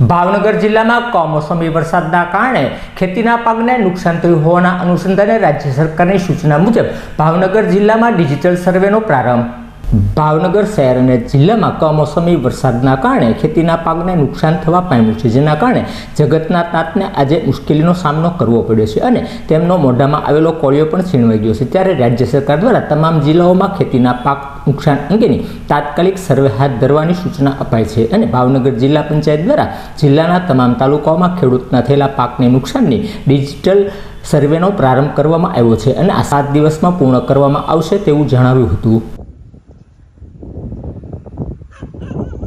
ભાવનગર જિલ્લામાં કમોસમી વરસાદના કારણે ખેતીના પાકને નુકસાન થયું હોવાના અનુસંધાને રાજ્ય સરકારની સૂચના મુજબ ભાવનગર જિલ્લામાં ડિજિટલ સર્વેનો પ્રારંભ ભાવનગર શહેર અને જિલ્લામાં કમોસમી વરસાદના કારણે ખેતીના પાકને નુકસાન થવા પામ્યું છે, જેના કારણે જગતના તાતને આજે મુશ્કેલીનો સામનો કરવો પડ્યો છે અને તેમનો મોઢામાં આવેલો કોળિયો પણ છીણવાઈ ગયો છે. ત્યારે રાજ્ય સરકાર દ્વારા તમામ જિલ્લાઓમાં ખેતીના પાક નુકસાન અંગેની તાત્કાલિક સર્વે હાથ ધરવાની સૂચના અપાઈ છે અને ભાવનગર જિલ્લા પંચાયત દ્વારા જિલ્લાના તમામ તાલુકાઓમાં ખેડૂતના થયેલા પાકને નુકસાનની ડિજિટલ સર્વેનો પ્રારંભ કરવામાં આવ્યો છે અને આ સાત દિવસમાં પૂર્ણ કરવામાં આવશે તેવું જણાવ્યું હતું. Oh.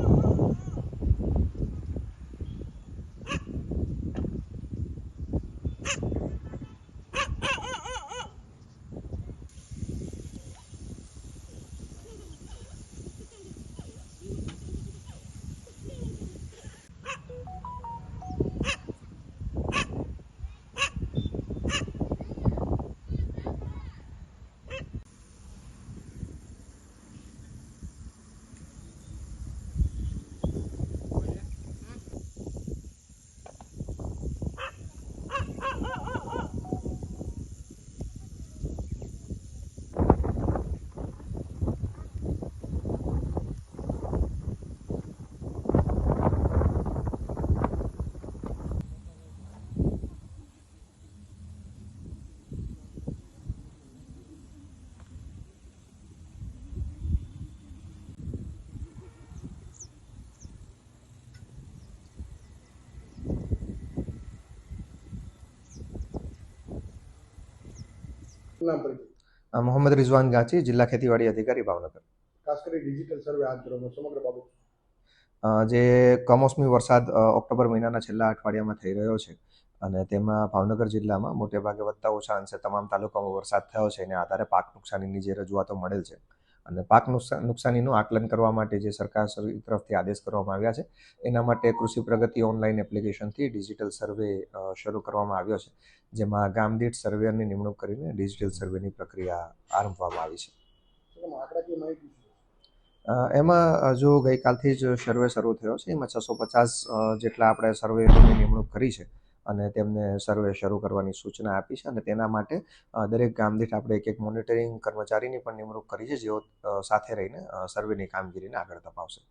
મોહમ્મદ રિઝવાન ગાંચી જિલ્લા ખેતીવાડી અધિકારી ભાવનગર. ખાસ કરી ડિજિટલ સર્વે હાથ ધરવામાં સમગ્ર બાબત. જે કમોસમી વરસાદ ઓક્ટોબર મહિનાના છેલ્લા અઠવાડિયામાં થઈ રહ્યો છે અને તેમાં ભાવનગર જિલ્લામાં મોટે ભાગે વધતા ઓછા અંશે તમામ તાલુકામાં વરસાદ થયો છે એને આધારે પાક નુકસાનીની જે રજૂઆતો મળેલ છે અને પાક નુકસાન નુકસાનીનું આકલન કરવા માટે જે સરકાર તરફથી આદેશ કરવામાં આવ્યા છે એના માટે કૃષિ પ્રગતિ ઓનલાઈન એપ્લિકેશનથી ડિજિટલ સર્વે શરૂ કરવામાં આવ્યો છે જેમાં ગામદીઠ સર્વેની સર્વેયરની નિમણૂક કરીને ડિજિટલ સર્વેની પ્રક્રિયા આરંભવામાં આવી છે. એમાં હજુ ગઈકાલથી જ સર્વે શરૂ થયો છે એમાં છસો પચાસ જેટલા આપણે સર્વેની નિમણૂક કરી છે અને તેમને સર્વે શરૂ કરવાની સૂચના આપી છે અને તેના માટે દરેક ગામ દીઠ આપણે એક એક મોનિટરિંગ કર્મચારીની પણ નિમણૂક કરી છે જેઓ સાથે રહીને સર્વેની કામગીરીને આગળ ધપાવશે.